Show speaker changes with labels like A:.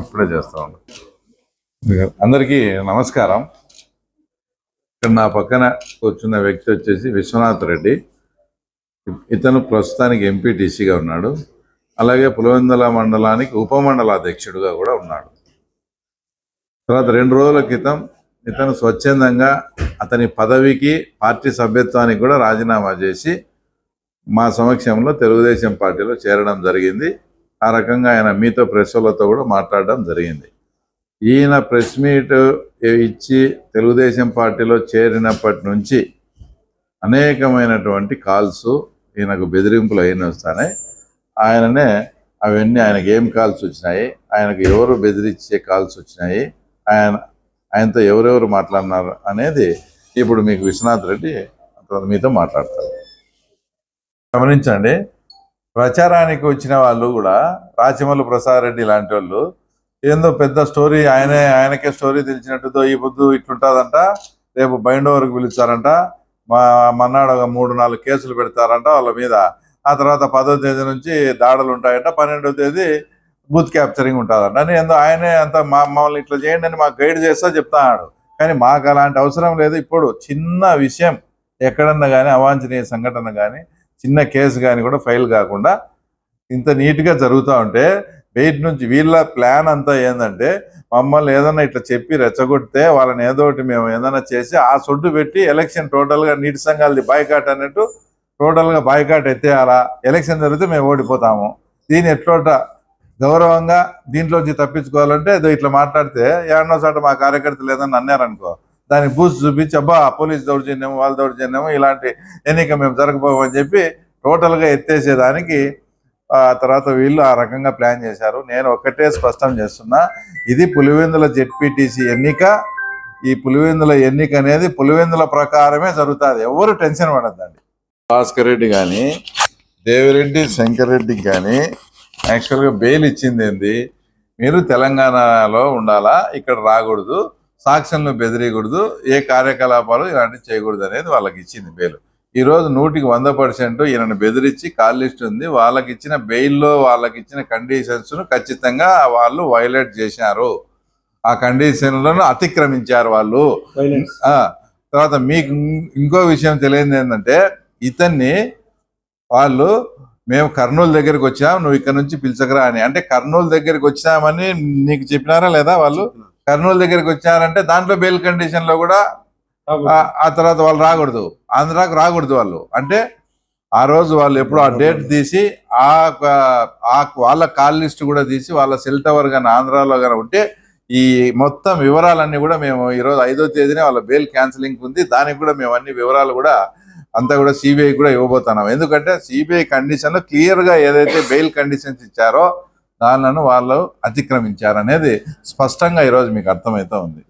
A: అప్పుడే చేస్తా ఉన్నాం. అందరికీ నమస్కారం. ఇక్కడ నా పక్కన కూర్చున్న వ్యక్తి వచ్చేసి విశ్వనాథ్ రెడ్డి. ఇతను ప్రస్తుతానికి ఎంపీటీసీగా ఉన్నాడు. అలాగే పులివెందుల మండలానికి ఉపమండల అధ్యక్షుడిగా కూడా ఉన్నాడు. తర్వాత రెండు రోజుల క్రితం ఇతను స్వచ్ఛందంగా అతని పదవికి పార్టీ సభ్యత్వానికి కూడా రాజీనామా చేసి మా సమక్షంలో తెలుగుదేశం పార్టీలో చేరడం జరిగింది. ఆ రకంగా ఆయన మీతో ప్రెస్ కూడా మాట్లాడడం జరిగింది. ఈయన ప్రెస్ మీట్ ఇచ్చి తెలుగుదేశం పార్టీలో చేరినప్పటి నుంచి అనేకమైనటువంటి కాల్స్ ఈయనకు బెదిరింపులు అయిన వస్తాయి ఆయననే అవన్నీ ఆయనకి ఏం కాల్స్ వచ్చినాయి ఆయనకు ఎవరు బెదిరించే కాల్స్ వచ్చినాయి ఆయన ఆయనతో ఎవరెవరు మాట్లాడినారు అనేది ఇప్పుడు మీకు విశ్వనాథ్ రెడ్డి మీతో మాట్లాడతారు. గమనించండి ప్రచారానికి వచ్చిన వాళ్ళు కూడా రాచమల్లు ప్రసాద్ రెడ్డి లాంటి వాళ్ళు ఏందో పెద్ద స్టోరీ ఆయనే ఆయనకే స్టోరీ తెలిసినట్టుతో ఈ పొద్దు ఇట్లుంటుందంట రేపు బైండ్ ఓవర్కి పిలుస్తారంట మా మన్నాడు ఒక మూడు నాలుగు కేసులు పెడతారంట వాళ్ళ మీద. ఆ తర్వాత పదో తేదీ నుంచి దాడులు ఉంటాయంట పన్నెండో తేదీ బూత్ క్యాప్చరింగ్ ఉంటుందంట. అని ఏందో ఆయనే అంత మా మమ్మల్ని ఇట్లా చేయండి అని మాకు గైడ్ చేస్తా చెప్తాడు కానీ మాకు అలాంటి అవసరం లేదు. ఇప్పుడు చిన్న విషయం ఎక్కడన్నా కానీ అవాంఛనీయ సంఘటన కానీ చిన్న కేసు కానీ కూడా ఫైల్ కాకుండా ఇంత నీట్గా జరుగుతూ ఉంటే బయట నుంచి వీళ్ళ ప్లాన్ అంతా ఏంటంటే మమ్మల్ని ఏదైనా ఇట్లా చెప్పి రెచ్చగొడితే వాళ్ళని ఏదో ఒకటి మేము ఏదైనా చేసి ఆ సొడ్డు పెట్టి ఎలక్షన్ టోటల్గా నీటి సంఘాలది బాయ్కాట్ అన్నట్టు టోటల్గా బాయ్కాట్ ఎత్తేయాలా ఎలక్షన్ జరిగితే మేము ఓడిపోతాము. దీని ఎట్లోట గౌరవంగా దీంట్లోంచి తప్పించుకోవాలంటే ఏదో ఇట్లా మాట్లాడితే ఏడనో చాట మా కార్యకర్తలు ఏదన్నా అన్నారనుకో దాన్ని బూస్ చూపించి అబ్బా పోలీస్ దౌర్జన్యం వాళ్ళ దౌర్జన్యం ఇలాంటి ఎన్నిక మేము జరగబోమని చెప్పి టోటల్గా ఎత్తేసేదానికి ఆ తర్వాత వీళ్ళు ఆ రకంగా ప్లాన్ చేశారు. నేను ఒక్కటే స్పష్టం చేస్తున్నా ఇది పులివెందుల జెడ్పీటీసీ ఎన్నిక. ఈ పులివెందుల ఎన్నిక అనేది పులివెందుల ప్రకారమే జరుగుతుంది. ఎవరు టెన్షన్ పడద్దండి. భాస్కర్ రెడ్డి కానీ దేవిరెడ్డి శంకర్ రెడ్డికి కానీ యాక్చువల్గా బెయిల్ ఇచ్చింది ఏంది మీరు తెలంగాణలో ఉండాలా? ఇక్కడ రాకూడదు. సాక్ష్యంలో బెదిరియకూడదు ఏ కార్యకలాపాలు ఇలాంటివి చేయకూడదు అనేది వాళ్ళకి ఇచ్చింది బెయిల్. ఈ రోజు నూటికి వంద పర్సెంట్ ఈయనను బెదిరించి కాల్ లిస్ట్ ఉంది వాళ్ళకి ఇచ్చిన బెయిల్లో వాళ్ళకి ఇచ్చిన కండిషన్స్ను ఖచ్చితంగా వాళ్ళు వైలేట్ చేశారు. ఆ కండిషన్లను అతిక్రమించారు వాళ్ళు. ఆ తర్వాత మీకు ఇంకో విషయం తెలియదు ఏంటంటే ఇతన్ని వాళ్ళు మేము కర్నూలు దగ్గరికి వచ్చాం నువ్వు ఇక్కడ నుంచి పిలిచకరా అని. అంటే కర్నూలు దగ్గరికి వచ్చామని నీకు చెప్పినారా లేదా వాళ్ళు? కర్నూలు దగ్గరికి వచ్చారంటే దాంట్లో బెయిల్ కండిషన్లో కూడా ఆ- తర్వాత వాళ్ళు రాకూడదు. ఆంధ్రాకు రాకూడదు వాళ్ళు. అంటే ఆ రోజు వాళ్ళు ఎప్పుడు ఆ డేట్ తీసి ఆ వాళ్ళ కాల్ లిస్ట్ కూడా తీసి వాళ్ళ సెల్ టవర్ కానీ ఆంధ్రాలో కానీ ఉంటే ఈ మొత్తం వివరాలన్నీ కూడా మేము ఈరోజు ఐదో తేదీనే వాళ్ళ బెయిల్ క్యాన్సిలింగ్ ఉంది. దానికి కూడా మేము అన్ని వివరాలు కూడా అంతా కూడా సిబిఐ కూడా ఇవ్వబోతున్నాం. ఎందుకంటే సిబిఐ కండిషన్లో క్లియర్గా ఏదైతే బెయిల్ కండిషన్స్ ఇచ్చారో దానిలను వాళ్ళు అతిక్రమించారు అనేది స్పష్టంగా ఈరోజు మీకు అర్థమవుతా ఉంది.